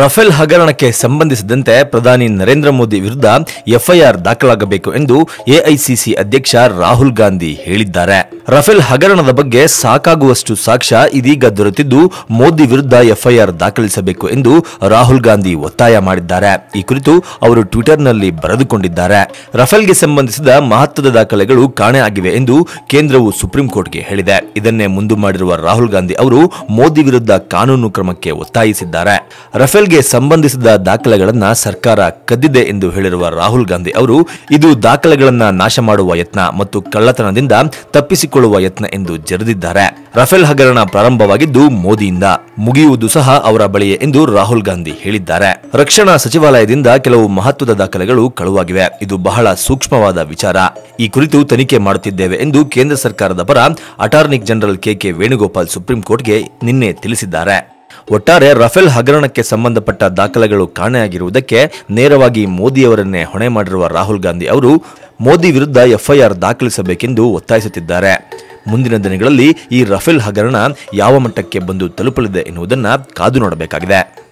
Rafale ಹಗರಣಕ್ಕೆ ಸಂಬಂಧಿಸಿದಂತೆ ಪ್ರಧಾನಿ ನರೇಂದ್ರ ಮೋದಿ ವಿರುದ್ಧ ಎಫ್ಐಆರ್ ದಾಖಲಾಗಬೇಕು ಎಂದು ಎಐಸಿಸಿ ಅಧ್ಯಕ್ಷ ರಾಹುಲ್ ಗಾಂಧಿ ಹೇಳಿದ್ದಾರೆ. ರಫೇಲ್ ಹಗರಣದ ಬಗ್ಗೆ ಸಾಕಾಗುವಷ್ಟು ಸಾಕ್ಷ್ಯ ಇದೀಗ ದೊರೆತಿದ್ದು ಮೋದಿ ವಿರುದ್ಧ ಎಫ್ಐಆರ್ ದಾಖಲಿಸಬೇಕು ಎಂದು ರಾಹುಲ್ ಗಾಂಧಿ ಒತ್ತಾಯ ಮಾಡಿದ್ದಾರೆ. ಈ ಕುರಿತು ಅವರು ಟ್ವಿಟರ್ನಲ್ಲಿ ಬರೆದುಕೊಂಡಿದ್ದಾರೆ. ರಫೇಲ್ಗೆ ಸಂಬಂಧಿಸಿದ ಮಹತ್ವದ ದಾಖಲೆಗಳು ಕಾಣೆ ಆಗಿವೆ ಎಂದು ಕೇಂದ್ರವು ಸುಪ್ರೀಂ ಕೋರ್ಟ್ಗೆ ಹೇಳಿದೆ. ಇದನ್ನೇ ಮುಂದು ಮಾಡಿರುವ ರಾಹುಲ್ ಗಾಂಧಿ ಅವರು ಮೋದಿ ವಿರುದ್ಧ ಕಾನೂನು ಕ್ರಮಕ್ಕೆ ಒತ್ತಾಯಿಸಿದ್ದಾರೆ. ರಫೇಲ್ಗೆ ಸಂಬಂಧಿಸಿದ ದಾಖಲೆಗಳನ್ನ ಸರ್ಕಾರ ಕದ್ದಿದೆ ಎಂದು ಹೇಳಿರುವ ರಾಹುಲ್ ಗಾಂಧಿ ಅವರು, ಇದು ದಾಖಲೆಗಳನ್ನ ನಾಶ ಮಾಡುವ ಯತ್ನ ಮತ್ತು ಕಳ್ಳತನದಿಂದ ತಪ್ಪಿಸಿಕೊಳ್ಳುವ ಯತ್ನ ಎಂದು ಜರಿದಿದ್ದಾರೆ. ರಫೇಲ್ ಹಗರಣ ಪ್ರಾರಂಭವಾಗಿದ್ದು ಮೋದಿಯಿಂದ ಮುಗಿಯುವುದು ಸಹ ಅವರ ಬಳಿಯೇ ಎಂದು ರಾಹುಲ್ ಗಾಂಧಿ ಹೇಳಿದ್ದಾರೆ. ರಕ್ಷಣಾ ಸಚಿವಾಲಯದಿಂದ ಕೆಲವು ಮಹತ್ವದ ದಾಖಲೆಗಳು ಕಳುವಾಗಿವೆ. ಇದು ಬಹಳ ಸೂಕ್ಷ್ಮವಾದ ವಿಚಾರ. ಈ ಕುರಿತು ತನಿಖೆ ಮಾಡುತ್ತಿದ್ದೇವೆ ಎಂದು ಕೇಂದ್ರ ಸರ್ಕಾರದ ಪರ attorney general K K Venugopal supreme ಕೋರ್ಟ್ಗೆ ನಿನ್ನೆ ತಿಳಿಸಿದ್ದಾರೆ. ಒಟ್ಟಾರೆ ರಫೇಲ್ ಹಗರಣಕ್ಕೆ ಸಂಬಂಧಪಟ್ಟ ದಾಖಲೆಗಳು ಕಾಣೆಯಾಗಿರುವುದಕ್ಕೆ ನೇರವಾಗಿ ಮೋದಿಯವರನ್ನೇ ಹೊಣೆ ಮಾಡಿರುವ ರಾಹುಲ್ ಗಾಂಧಿ ಅವರು ಮೋದಿ ವಿರುದ್ಧ ಎಫ್ಐಆರ್ ದಾಖಲಿಸಬೇಕೆಂದು ಒತ್ತಾಯಿಸುತ್ತಿದ್ದಾರೆ. ಮುಂದಿನ ದಿನಗಳಲ್ಲಿ ಈ ರಫೇಲ್ ಹಗರಣ ಯಾವ ಮಟ್ಟಕ್ಕೆ ಬಂದು ತಲುಪಲಿದೆ ಎನ್ನುವುದನ್ನು ಕಾದು ನೋಡಬೇಕಾಗಿದೆ.